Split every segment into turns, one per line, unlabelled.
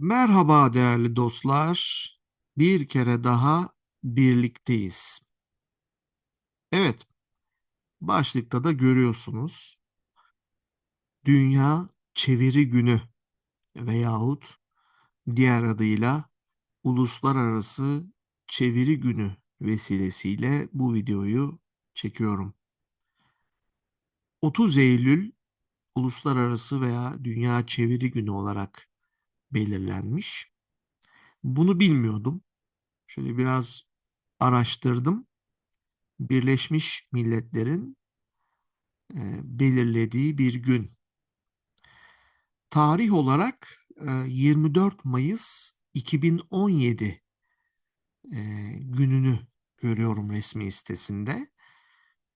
Merhaba değerli dostlar. Bir kere daha birlikteyiz. Evet, başlıkta da görüyorsunuz. Dünya Çeviri Günü veyahut diğer adıyla Uluslararası Çeviri Günü vesilesiyle bu videoyu çekiyorum. 30 Eylül Uluslararası veya Dünya Çeviri Günü olarak belirlenmiş. Bunu bilmiyordum. Şöyle biraz araştırdım. Birleşmiş Milletler'in e, belirlediği bir gün. Tarih olarak e, 24 Mayıs 2017 e, gününü görüyorum resmi sitesinde.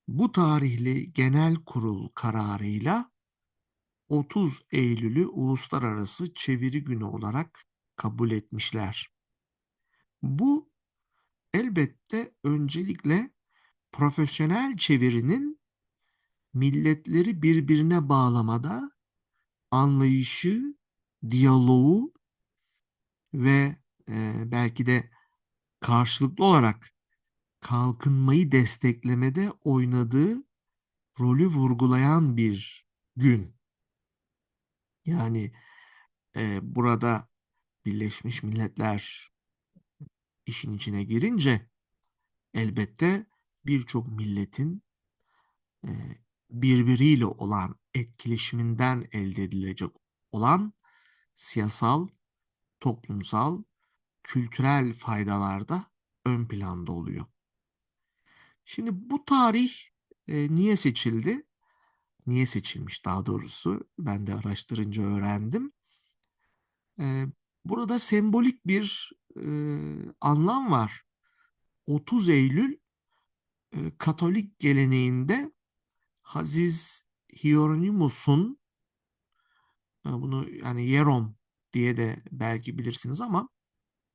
Bu tarihli genel kurul kararıyla 30 Eylül'ü Uluslararası Çeviri Günü olarak kabul etmişler. Bu elbette öncelikle profesyonel çevirinin milletleri birbirine bağlamada anlayışı, diyaloğu ve e, belki de karşılıklı olarak kalkınmayı desteklemede oynadığı rolü vurgulayan bir gün. Yani e, burada Birleşmiş Milletler işin içine girince elbette birçok milletin e, birbiriyle olan etkileşiminden elde edilecek olan siyasal, toplumsal, kültürel faydalar da ön planda oluyor. Şimdi bu tarih e, niye seçildi? Niye seçilmiş daha doğrusu? Ben de araştırınca öğrendim. E, burada sembolik bir e, anlam var. 30 Eylül e, Katolik geleneğinde Haziz Hieronymus'un bunu yani Yerom diye de belki bilirsiniz ama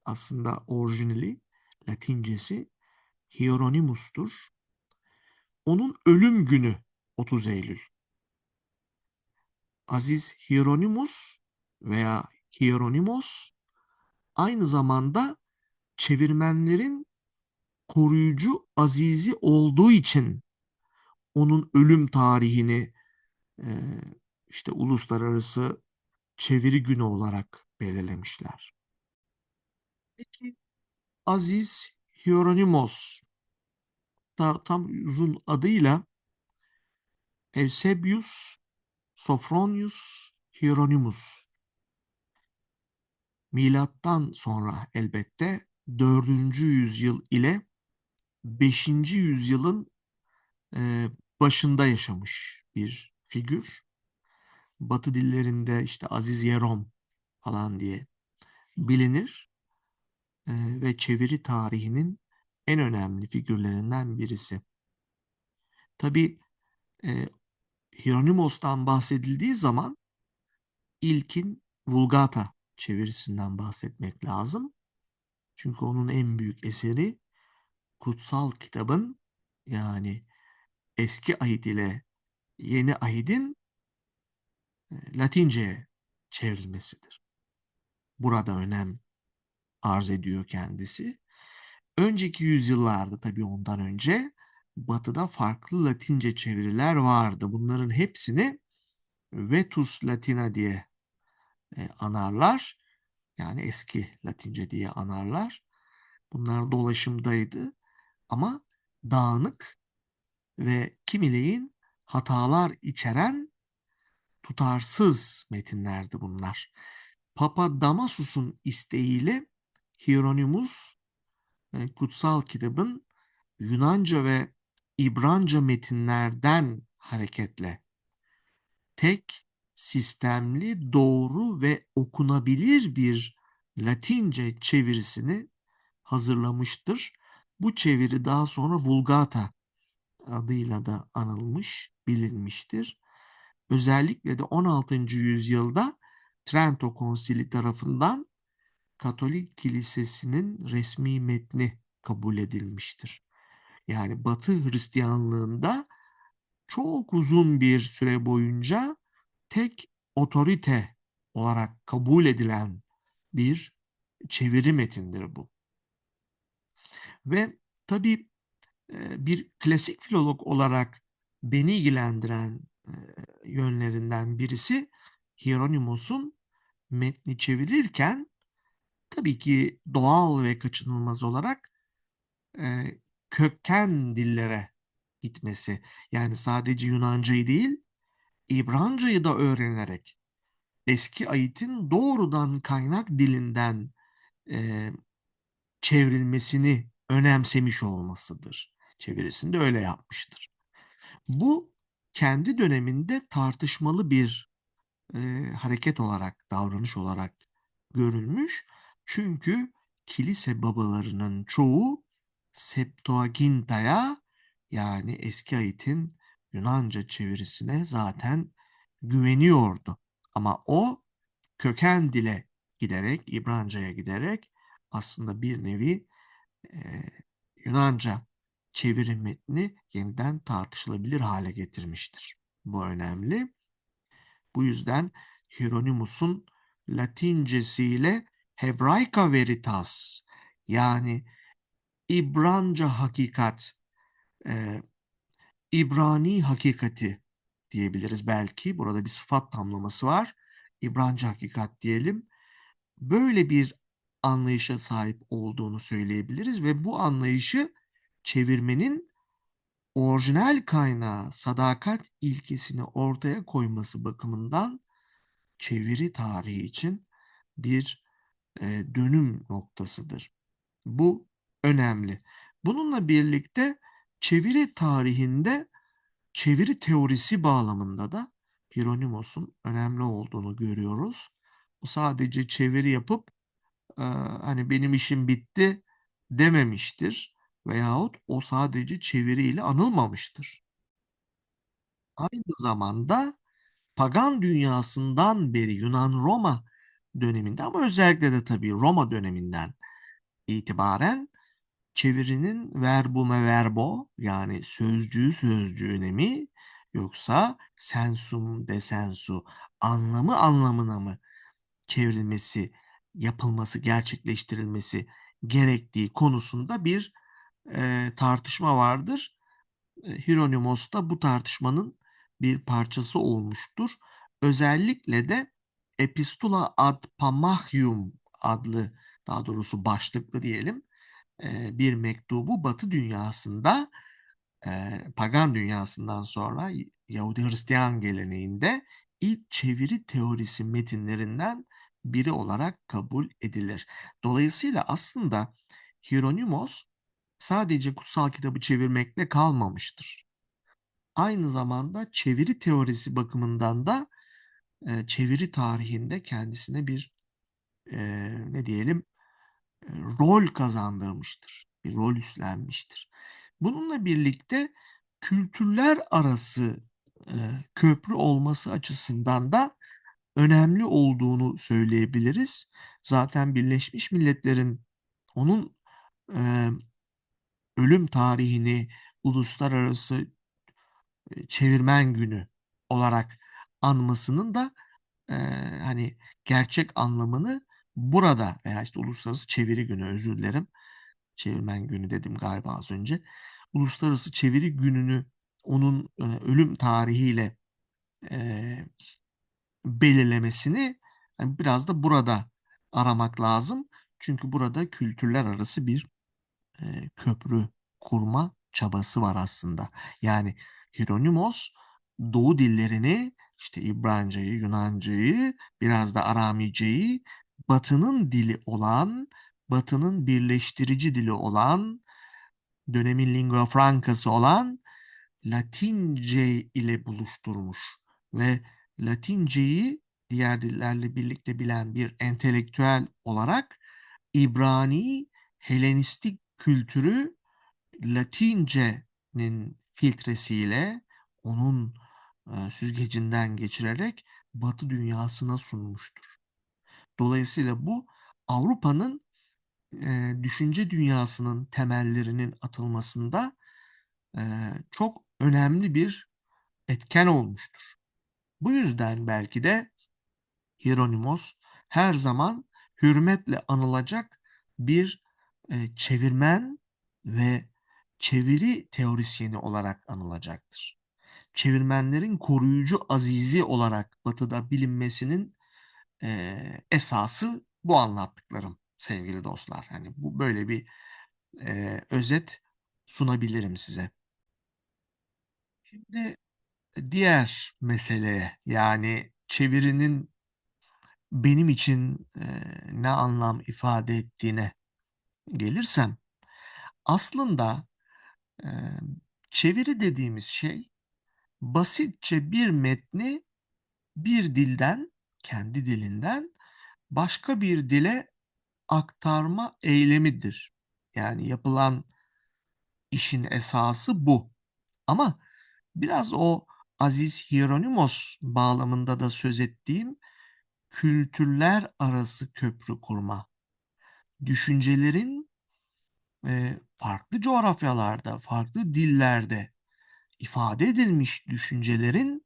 aslında orijinali Latincesi Hieronymus'tur. Onun ölüm günü 30 Eylül. Aziz Hieronymus veya Hieronymos aynı zamanda çevirmenlerin koruyucu azizi olduğu için onun ölüm tarihini işte uluslararası çeviri günü olarak belirlemişler. Peki Aziz Hieronymus da tam uzun adıyla Eusebius Sophronius Hieronymus milattan sonra elbette 4. yüzyıl ile 5. yüzyılın başında yaşamış bir figür. Batı dillerinde işte Aziz Yerom falan diye bilinir e, ve çeviri tarihinin en önemli figürlerinden birisi. Tabi e, Hieronymos'tan bahsedildiği zaman ilkin Vulgata çevirisinden bahsetmek lazım. Çünkü onun en büyük eseri kutsal kitabın yani eski ahit ile yeni ahidin Latince'ye çevrilmesidir. Burada önem arz ediyor kendisi. Önceki yüzyıllarda tabii ondan önce Batı'da farklı Latince çeviriler vardı. Bunların hepsini Vetus Latina diye e, anarlar. Yani eski Latince diye anarlar. Bunlar dolaşımdaydı ama dağınık ve kimileyin hatalar içeren tutarsız metinlerdi bunlar. Papa Damasus'un isteğiyle Hieronymus e, kutsal kitabın Yunanca ve İbranca metinlerden hareketle tek, sistemli, doğru ve okunabilir bir Latince çevirisini hazırlamıştır. Bu çeviri daha sonra Vulgata adıyla da anılmış, bilinmiştir. Özellikle de 16. yüzyılda Trento Konsili tarafından Katolik Kilisesi'nin resmi metni kabul edilmiştir. Yani Batı Hristiyanlığında çok uzun bir süre boyunca tek otorite olarak kabul edilen bir çeviri metindir bu. Ve tabii bir klasik filolog olarak beni ilgilendiren yönlerinden birisi Hieronymos'un metni çevirirken tabii ki doğal ve kaçınılmaz olarak köken dillere gitmesi. Yani sadece Yunancayı değil, İbrancayı da öğrenerek eski ayitin doğrudan kaynak dilinden e, çevrilmesini önemsemiş olmasıdır. Çevirisinde öyle yapmıştır. Bu kendi döneminde tartışmalı bir e, hareket olarak, davranış olarak görülmüş. Çünkü kilise babalarının çoğu Septuaginta'ya yani eski ayetin Yunanca çevirisine zaten güveniyordu. Ama o köken dile giderek, İbranca'ya giderek aslında bir nevi e, Yunanca çevirim metni yeniden tartışılabilir hale getirmiştir. Bu önemli. Bu yüzden Hieronymus'un Latincesiyle Hebraica Veritas yani İbranca hakikat, e, İbrani hakikati diyebiliriz belki. Burada bir sıfat tamlaması var. İbranca hakikat diyelim. Böyle bir anlayışa sahip olduğunu söyleyebiliriz ve bu anlayışı çevirmenin orijinal kaynağı sadakat ilkesini ortaya koyması bakımından çeviri tarihi için bir e, dönüm noktasıdır. Bu önemli. Bununla birlikte çeviri tarihinde çeviri teorisi bağlamında da Hieronymos'un önemli olduğunu görüyoruz. O sadece çeviri yapıp e, hani benim işim bitti dememiştir veyahut o sadece çeviriyle anılmamıştır. Aynı zamanda pagan dünyasından beri Yunan-Roma döneminde ama özellikle de tabii Roma döneminden itibaren çevirinin verbume verbo yani sözcüğü sözcüğüne mi yoksa sensum de sensu anlamı anlamına mı çevrilmesi, yapılması, gerçekleştirilmesi gerektiği konusunda bir e, tartışma vardır. Hieronymus da bu tartışmanın bir parçası olmuştur. Özellikle de Epistula ad Pamachium adlı daha doğrusu başlıklı diyelim bir mektubu Batı dünyasında pagan dünyasından sonra Yahudi Hristiyan geleneğinde ilk çeviri teorisi metinlerinden biri olarak kabul edilir. Dolayısıyla aslında Hieronymos sadece kutsal kitabı çevirmekle kalmamıştır. Aynı zamanda çeviri teorisi bakımından da çeviri tarihinde kendisine bir ne diyelim rol kazandırmıştır. Bir rol üstlenmiştir. Bununla birlikte kültürler arası e, köprü olması açısından da önemli olduğunu söyleyebiliriz. Zaten Birleşmiş Milletler'in onun e, ölüm tarihini uluslararası e, çevirmen günü olarak anmasının da e, hani gerçek anlamını burada veya işte uluslararası çeviri günü özür dilerim. Çevirmen günü dedim galiba az önce. Uluslararası çeviri gününü onun e, ölüm tarihiyle e, belirlemesini yani biraz da burada aramak lazım. Çünkü burada kültürler arası bir e, köprü kurma çabası var aslında. Yani Hieronymos Doğu dillerini işte İbrancayı, Yunancayı, biraz da Aramiceyi Batı'nın dili olan, Batı'nın birleştirici dili olan, dönemin lingua francası olan Latince ile buluşturmuş ve Latinceyi diğer dillerle birlikte bilen bir entelektüel olarak İbrani Helenistik kültürü Latince'nin filtresiyle onun süzgecinden geçirerek Batı dünyasına sunmuştur. Dolayısıyla bu Avrupa'nın e, düşünce dünyasının temellerinin atılmasında e, çok önemli bir etken olmuştur. Bu yüzden belki de Hieronymos her zaman hürmetle anılacak bir e, çevirmen ve çeviri teorisyeni olarak anılacaktır. Çevirmenlerin koruyucu azizi olarak Batı'da bilinmesinin e, esası bu anlattıklarım sevgili dostlar. Hani bu böyle bir e, özet sunabilirim size. Şimdi diğer meseleye yani çevirinin benim için e, ne anlam ifade ettiğine gelirsem aslında e, çeviri dediğimiz şey basitçe bir metni bir dilden kendi dilinden başka bir dile aktarma eylemidir. Yani yapılan işin esası bu. Ama biraz o Aziz Hieronymos bağlamında da söz ettiğim kültürler arası köprü kurma. Düşüncelerin e, farklı coğrafyalarda, farklı dillerde ifade edilmiş düşüncelerin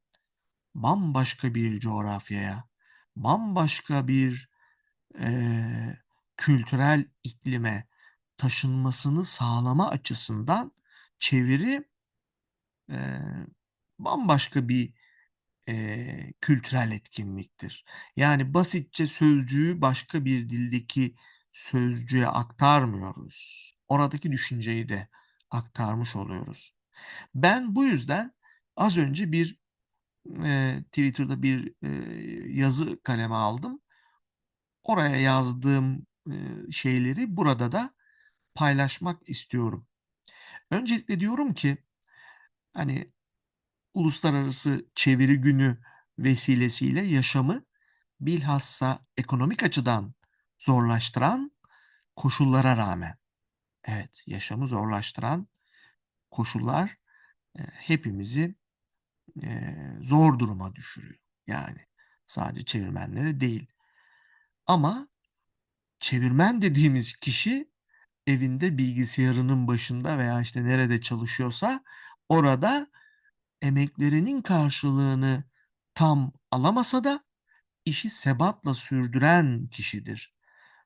bambaşka bir coğrafyaya, bambaşka bir e, kültürel iklime taşınmasını sağlama açısından çeviri e, bambaşka bir e, kültürel etkinliktir. Yani basitçe sözcüğü başka bir dildeki sözcüğe aktarmıyoruz. Oradaki düşünceyi de aktarmış oluyoruz. Ben bu yüzden az önce bir Twitter'da bir yazı kaleme aldım. Oraya yazdığım şeyleri burada da paylaşmak istiyorum. Öncelikle diyorum ki hani Uluslararası Çeviri Günü vesilesiyle yaşamı bilhassa ekonomik açıdan zorlaştıran koşullara rağmen evet yaşamı zorlaştıran koşullar hepimizi e, zor duruma düşürüyor. Yani sadece çevirmenleri değil. Ama çevirmen dediğimiz kişi evinde bilgisayarının başında veya işte nerede çalışıyorsa orada emeklerinin karşılığını tam alamasa da işi sebatla sürdüren kişidir.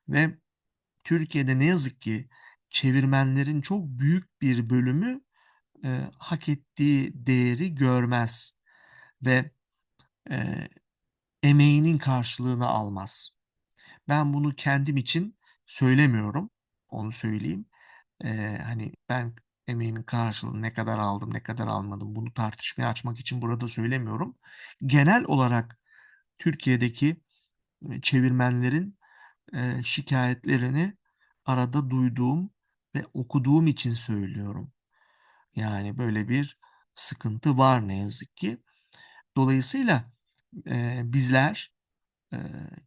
Ve Türkiye'de ne yazık ki çevirmenlerin çok büyük bir bölümü e, hak ettiği değeri görmez ve e, emeğinin karşılığını almaz. Ben bunu kendim için söylemiyorum, onu söyleyeyim. E, hani ben emeğimin karşılığını ne kadar aldım, ne kadar almadım bunu tartışmaya açmak için burada söylemiyorum. Genel olarak Türkiye'deki çevirmenlerin e, şikayetlerini arada duyduğum ve okuduğum için söylüyorum. Yani böyle bir sıkıntı var ne yazık ki. Dolayısıyla e, bizler e,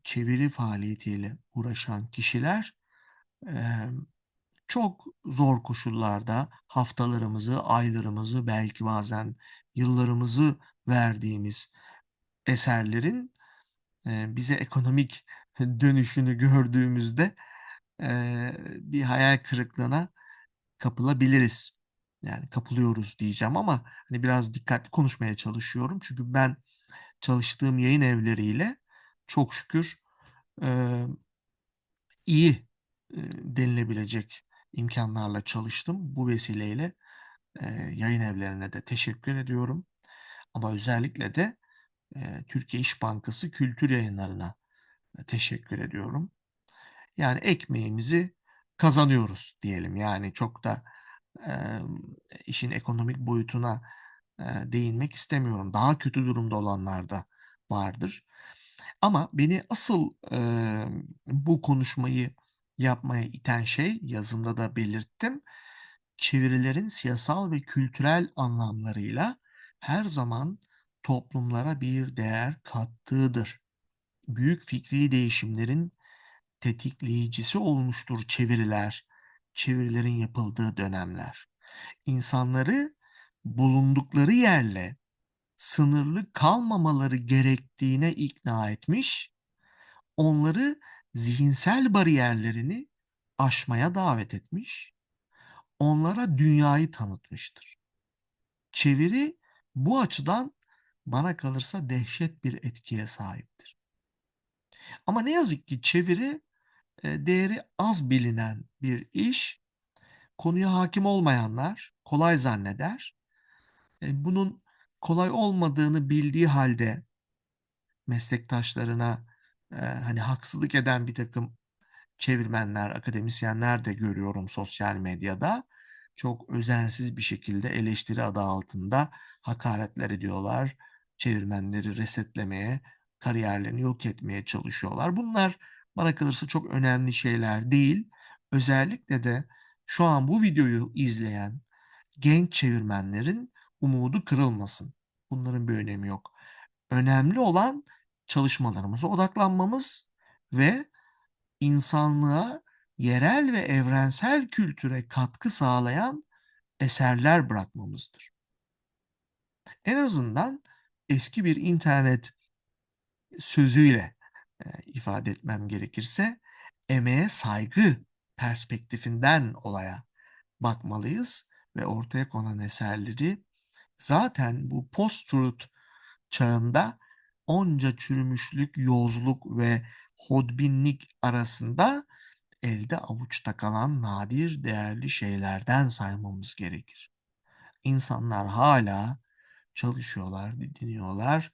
çeviri faaliyetiyle uğraşan kişiler e, çok zor koşullarda haftalarımızı, aylarımızı, belki bazen yıllarımızı verdiğimiz eserlerin bize ekonomik dönüşünü gördüğümüzde bir hayal kırıklığına kapılabiliriz. Yani kapılıyoruz diyeceğim ama hani biraz dikkatli konuşmaya çalışıyorum. Çünkü ben çalıştığım yayın evleriyle çok şükür e, iyi e, denilebilecek imkanlarla çalıştım. Bu vesileyle e, yayın evlerine de teşekkür ediyorum. Ama özellikle de e, Türkiye İş Bankası Kültür Yayınları'na teşekkür ediyorum. Yani ekmeğimizi kazanıyoruz diyelim. Yani çok da e, işin ekonomik boyutuna e, değinmek istemiyorum. Daha kötü durumda olanlar da vardır. Ama beni asıl e, bu konuşmayı yapmaya iten şey yazımda da belirttim. Çevirilerin siyasal ve kültürel anlamlarıyla her zaman toplumlara bir değer kattığıdır. Büyük fikri değişimlerin tetikleyicisi olmuştur çeviriler, çevirilerin yapıldığı dönemler. İnsanları bulundukları yerle sınırlı kalmamaları gerektiğine ikna etmiş, onları zihinsel bariyerlerini aşmaya davet etmiş, onlara dünyayı tanıtmıştır. Çeviri bu açıdan bana kalırsa dehşet bir etkiye sahiptir. Ama ne yazık ki çeviri değeri az bilinen bir iş. Konuya hakim olmayanlar kolay zanneder. E, bunun kolay olmadığını bildiği halde meslektaşlarına e, hani haksızlık eden bir takım çevirmenler, akademisyenler de görüyorum sosyal medyada. Çok özensiz bir şekilde eleştiri adı altında hakaretler ediyorlar. Çevirmenleri resetlemeye, kariyerlerini yok etmeye çalışıyorlar. Bunlar bana kalırsa çok önemli şeyler değil. Özellikle de şu an bu videoyu izleyen genç çevirmenlerin umudu kırılmasın. Bunların bir önemi yok. Önemli olan çalışmalarımıza odaklanmamız ve insanlığa yerel ve evrensel kültüre katkı sağlayan eserler bırakmamızdır. En azından eski bir internet sözüyle ifade etmem gerekirse emeğe saygı perspektifinden olaya bakmalıyız ve ortaya konan eserleri zaten bu post-truth çağında onca çürümüşlük, yozluk ve hodbinlik arasında elde avuçta kalan nadir değerli şeylerden saymamız gerekir. İnsanlar hala çalışıyorlar, didiniyorlar.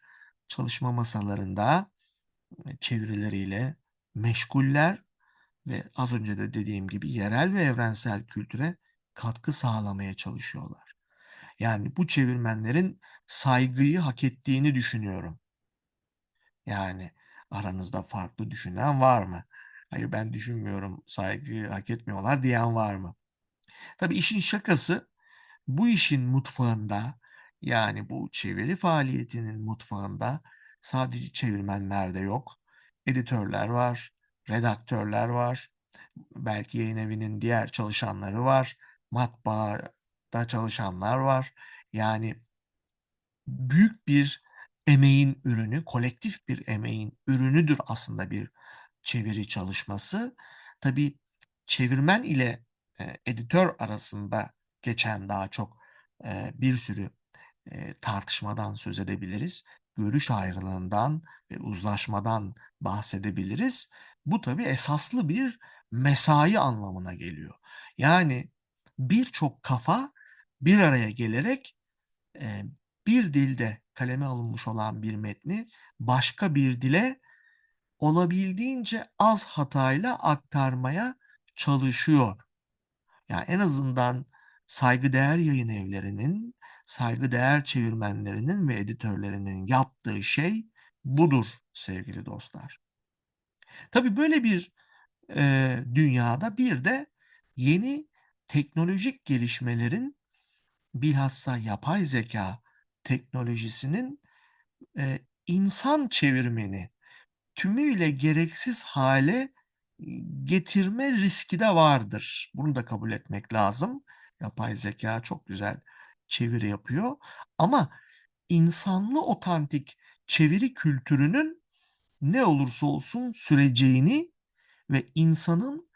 Çalışma masalarında çevirileriyle meşguller ve az önce de dediğim gibi yerel ve evrensel kültüre katkı sağlamaya çalışıyorlar. Yani bu çevirmenlerin saygıyı hak ettiğini düşünüyorum. Yani aranızda farklı düşünen var mı? Hayır ben düşünmüyorum saygıyı hak etmiyorlar diyen var mı? Tabii işin şakası bu işin mutfağında yani bu çeviri faaliyetinin mutfağında sadece çevirmenler de yok. Editörler var, redaktörler var, belki yayın evinin diğer çalışanları var, matbaada çalışanlar var. Yani büyük bir emeğin ürünü, kolektif bir emeğin ürünüdür aslında bir çeviri çalışması. Tabii çevirmen ile e, editör arasında geçen daha çok e, bir sürü e, tartışmadan söz edebiliriz. Görüş ayrılığından ve uzlaşmadan bahsedebiliriz. Bu tabii esaslı bir mesai anlamına geliyor. Yani birçok kafa bir araya gelerek e, bir dilde kaleme alınmış olan bir metni başka bir dile olabildiğince az hatayla aktarmaya çalışıyor. Yani en azından saygıdeğer yayın evlerinin, saygıdeğer çevirmenlerinin ve editörlerinin yaptığı şey budur sevgili dostlar. Tabii böyle bir e, dünyada bir de yeni teknolojik gelişmelerin bilhassa yapay zeka teknolojisinin e, insan çevirmeni tümüyle gereksiz hale getirme riski de vardır. Bunu da kabul etmek lazım. Yapay zeka çok güzel çeviri yapıyor ama insanlı otantik çeviri kültürünün ne olursa olsun süreceğini ve insanın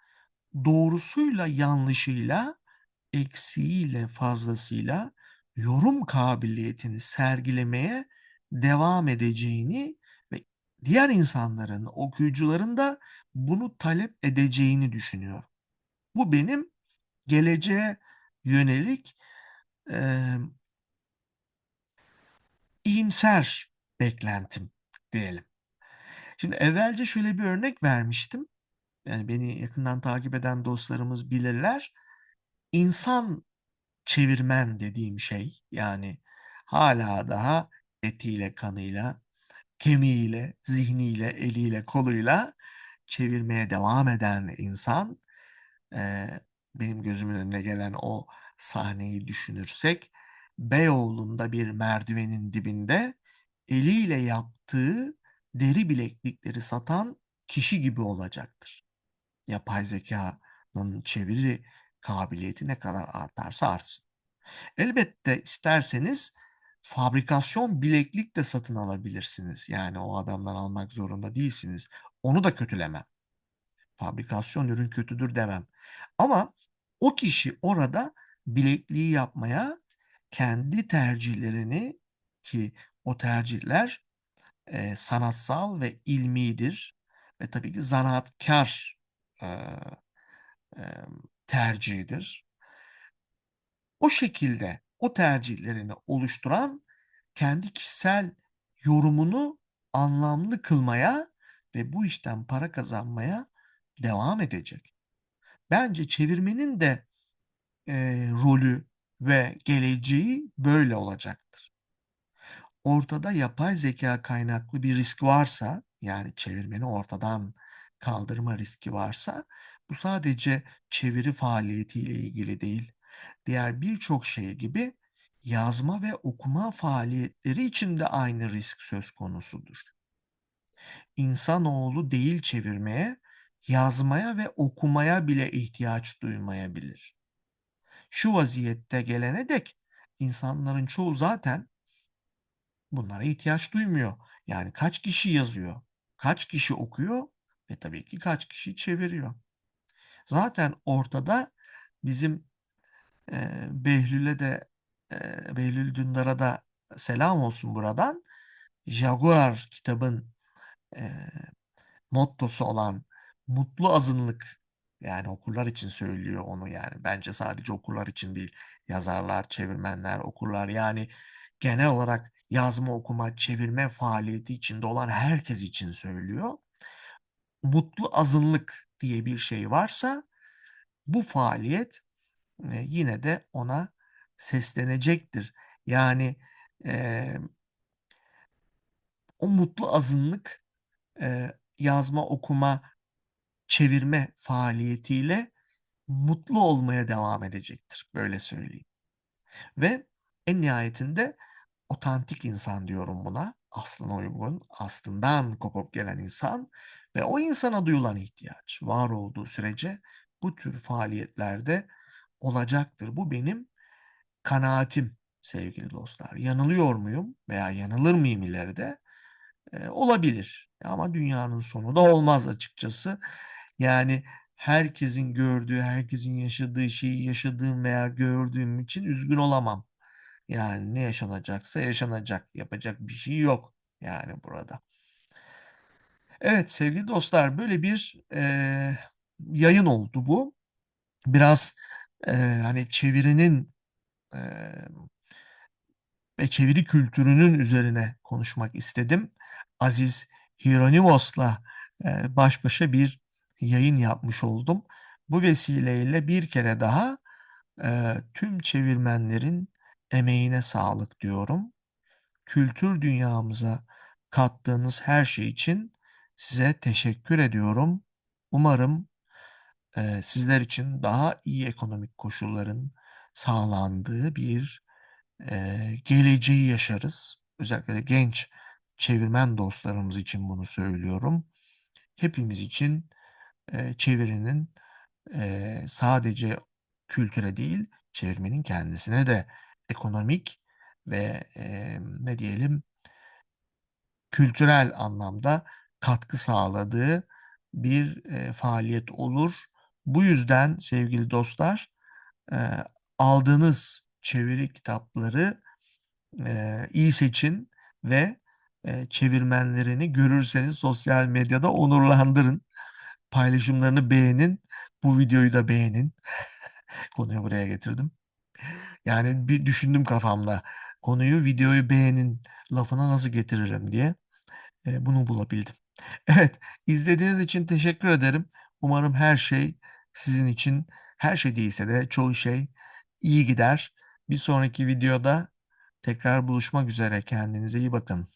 doğrusuyla yanlışıyla eksiğiyle fazlasıyla yorum kabiliyetini sergilemeye devam edeceğini ve diğer insanların, okuyucuların da bunu talep edeceğini düşünüyorum. Bu benim geleceğe yönelik e, iyimser beklentim diyelim. Şimdi evvelce şöyle bir örnek vermiştim. Yani beni yakından takip eden dostlarımız bilirler. İnsan çevirmen dediğim şey yani hala daha etiyle, kanıyla, kemiğiyle, zihniyle, eliyle, koluyla çevirmeye devam eden insan benim gözümün önüne gelen o sahneyi düşünürsek Beyoğlu'nda bir merdivenin dibinde eliyle yaptığı deri bileklikleri satan kişi gibi olacaktır. Yapay zekanın çeviri kabiliyeti ne kadar artarsa artsın. Elbette isterseniz fabrikasyon bileklik de satın alabilirsiniz. Yani o adamdan almak zorunda değilsiniz. Onu da kötülemem. Fabrikasyon ürün kötüdür demem. Ama o kişi orada bilekliği yapmaya kendi tercihlerini ki o tercihler e, sanatsal ve ilmidir ve tabii ki zanaatkar eee, emm, tercihidir. O şekilde o tercihlerini oluşturan kendi kişisel yorumunu anlamlı kılmaya ve bu işten para kazanmaya devam edecek. Bence çevirmenin de, eee, rolü ve geleceği böyle olacaktır. Ortada yapay zekâ kaynaklı bir risk varsa, yani çevirmeni ortadan kaldırma riski varsa bu sadece çeviri faaliyetiyle ilgili değil, diğer birçok şey gibi yazma ve okuma faaliyetleri için de aynı risk söz konusudur. İnsanoğlu değil çevirmeye, yazmaya ve okumaya bile ihtiyaç duymayabilir. Şu vaziyette gelene dek insanların çoğu zaten bunlara ihtiyaç duymuyor. Yani kaç kişi yazıyor, kaç kişi okuyor ve tabii ki kaç kişi çeviriyor. Zaten ortada bizim, eee, Behlül'e de, eee, Behlül Dündar'a da selam olsun buradan. Jaguar kitabın, eee, mottosu olan mutlu azınlık, yani okurlar için söylüyor onu yani. Bence sadece okurlar için değil, yazarlar, çevirmenler, okurlar yani genel olarak yazma, okuma, çevirme faaliyeti içinde olan herkes için söylüyor. Mutlu azınlık diye bir şey varsa bu faaliyet, eee, yine de ona seslenecektir. Yani, emm o mutlu azınlık, eee, yazma, okuma, çevirme faaliyetiyle mutlu olmaya devam edecektir, böyle söyleyeyim. Ve en nihayetinde otantik insan diyorum buna, aslına uygun, aslından kopup gelen insan ve o insana duyulan ihtiyaç var olduğu sürece bu tür faaliyetler de olacaktır. Bu benim kanaatim sevgili dostlar. Yanılıyor muyum veya yanılır mıyım ileride? Eee, olabilir ama dünyanın sonu da olmaz açıkçası. Yani herkesin gördüğü, herkesin yaşadığı şeyi yaşadığım veya gördüğüm için üzgün olamam. Yani ne yaşanacaksa yaşanacak. Yapacak bir şey yok yani burada. Evet sevgili dostlar böyle bir, eee, yayın oldu bu. Biraz, eee, hani çevirinin, emm ve çeviri kültürünün üzerine konuşmak istedim. Aziz Hieronymos'la, eee, baş başa bir yayın yapmış oldum. Bu vesileyle bir kere daha, eee, tüm çevirmenlerin emeğine sağlık diyorum. Kültür dünyamıza kattığınız her şey için size teşekkür ediyorum. Umarım, eee, sizler için daha iyi ekonomik koşulların sağlandığı bir, eee, geleceği yaşarız. Özellikle de genç çevirmen dostlarımız için bunu söylüyorum. Hepimiz için, eee, çevirinin, eee, sadece kültüre değil, çevirmenin kendisine de ekonomik ve, emm, ne diyelim kültürel anlamda katkı sağladığı bir, eee, faaliyet olur. Bu yüzden sevgili dostlar, eee, aldığınız çeviri kitapları, eee, iyi seçin ve, eee, çevirmenlerini görürseniz sosyal medyada onurlandırın. Paylaşımlarını beğenin. Bu videoyu da beğenin. Konuyu buraya getirdim. Yani bir düşündüm kafamda. Konuyu, videoyu beğenin lafına nasıl getiririm diye. Eee, bunu bulabildim. Evet, izlediğiniz için teşekkür ederim. Umarım her şey sizin için, her şey değilse de çoğu şey iyi gider. Bir sonraki videoda tekrar buluşmak üzere. Kendinize iyi bakın.